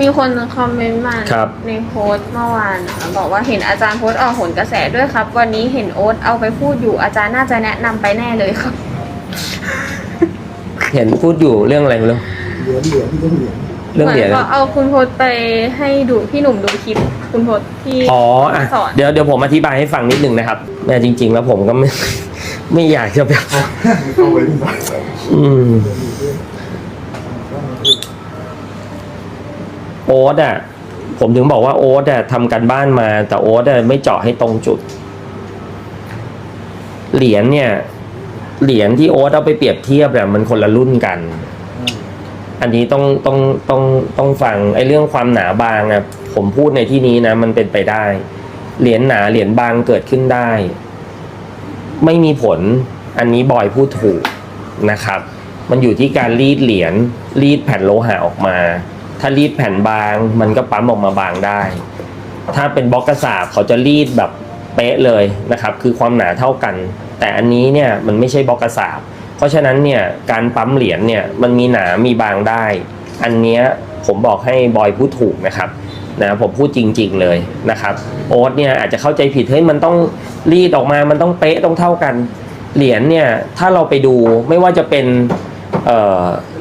มีคนคอมเมนต์มาครับ ในโพสต์เมื่อวานนะคะบอกว่าเห็นอาจารย์โพสต์ออกผลกระแสด้วยครับ วันนี้เห็นโอ๊ตเอาไปพูดอยู่อาจารย์น่าจะแนะนำไปแน่เลยครับ เห็นพูดอยู่เรื่องอะไรไม่รู้เหรียญเหรียญที่ต้องเหรียญเรื่องเหรียญมืนก็เอาคุณโพสต์ไปให้ดูพี่หนุ่มดูคลิปคุณโพสต์ที่อ๋ออะสอนเดี๋ยวเดี๋ยวผมอธิบายให้ฟังนิดนึงนะครับแม่จริง ๆ แล้วผมก็ไม่ ไม่อยากจะแบบเข้าไปที่ไหนอืม โอ๊ตอะผมถึงบอกว่าโอ๊ตอะทำการบ้านมา แต่โอ๊ตอะไม่เจาะให้ตรงจุด เหรียญเนี่ย เหรียญที่โอ๊ตเอาไปเปรียบเทียบเนี่ยมันคนละรุ่นกัน อันนี้ต้องต้องต้องต้องฟังไอ้เรื่องความหนาบางอะผมพูดในที่นี้นะ มันเป็นไปได้ เหรียญหนาเหรียญบางเกิดขึ้นได้ ไม่มีผลอันนี้บอยพูดถูกนะครับ มันอยู่ที่การรีดเหรียญรีดแผ่นโลหะออกมา ถ้ารีดแผ่นบาง มันก็ปั๊มออกมาบางได้ ถ้าเป็นบล็อกกระสาบเขาจะรีดแบบเป๊ะเลยนะครับ คือความหนาเท่ากัน แต่อันนี้เนี่ยมันไม่ใช่บล็อกกระสาบ เพราะฉะนั้นเนี่ยการปั๊มเหรียญเนี่ยมันมีหนามีบางได้ อันเนี้ยผมบอกให้บอยพูดถูกนะครับนะผมพูดจริง ๆเลยนะครับ โอ๊ตเนี่ยอาจจะเข้าใจผิดเฮ้ยมันต้องรีดออกมามันต้องเป๊ะต้องเท่ากัน เหรียญเนี่ยถ้าเราไปดูไม่ว่าจะเป็นเ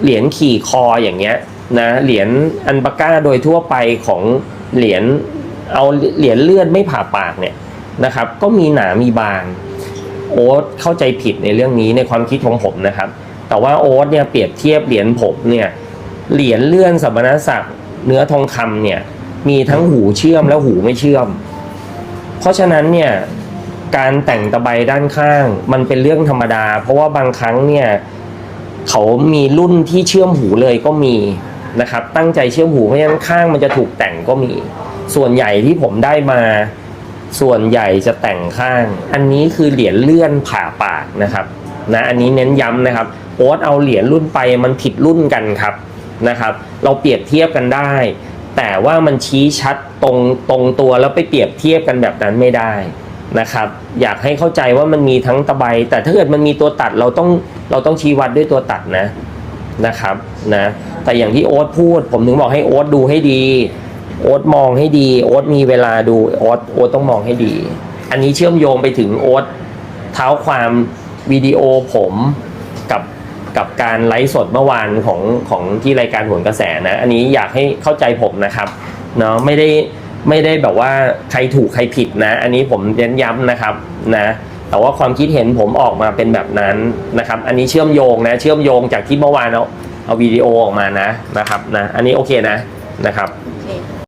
เหรียญขี่คออย่างเงี้ย นะเหรียญอันปาก้าโดยทั่วไปของเหรียญเอาเหรียญเลื่อนไม่ผ่าปากเนี่ยนะครับ ก็มีหนามีบาง โอ๊ตเข้าใจผิดในเรื่องนี้ในความคิดของผมนะครับ แต่ว่าโอ๊ตเนี่ยเปรียบเทียบเหรียญผมเนี่ยเหรียญเลื่อนสมณศักดิ์เนื้อทองคำเนี่ยมีทั้งหูเชื่อมและหูไม่เชื่อม เพราะฉะนั้นเนี่ยการแต่งตะไบด้านข้างมันเป็นเรื่องธรรมดา เพราะว่าบางครั้งเนี่ยเขามีรุ่นที่เชื่อมหูเลยก็มี นะครับ ตั้งใจเชื่อมหูเพราะฉะนั้นข้างมันจะถูกแต่งก็มี ส่วนใหญ่ที่ผมได้มา ส่วนใหญ่จะแต่งข้าง อันนี้คือเหรียญเลื่อนผ่าปากนะครับนะอันนี้เน้นย้ำนะครับโอ๊ตเอาเหรียญรุ่นไปมันผิดรุ่นกันครับนะครับ เราเปรียบเทียบกันได้ แต่ว่ามันชี้ชัดตรงตรงตัวแล้วไปเปรียบเทียบกันแบบนั้นไม่ได้นะครับ อยากให้เข้าใจว่ามันมีทั้งตะไบแต่ถ้าเกิดมันมีตัวตัดเราต้องเราต้องชี้วัดด้วยตัวตัดนะ นะครับนะแต่อย่างที่โอ๊ตพูด ผมถึงบอกให้โอ๊ตดูให้ดี โอ๊ตมองให้ดี โอ๊ตมีเวลาดูโอ๊ตโอ๊ตต้องมองให้ดี อันนี้เชื่อมโยงไปถึงโอ๊ตเท้าความวิดีโอผมกับกับการไลฟ์สดเมื่อวานของของที่รายการโหนกระแสนะ อันนี้อยากให้เข้าใจผมนะครับเนาะไม่ได้ไม่ได้แบบว่าใครถูกใครผิดนะ อันนี้ผมเน้นย้ำนะครับนะ แต่ว่าความคิดเห็นผมออกมาเป็นแบบนั้นนะครับ อันนี้เชื่อมโยงนะ เชื่อมโยงจากที่เมื่อวานเอาเอาวิดีโอออกมานะนะครับนะ อันนี้โอเคนะนะครับ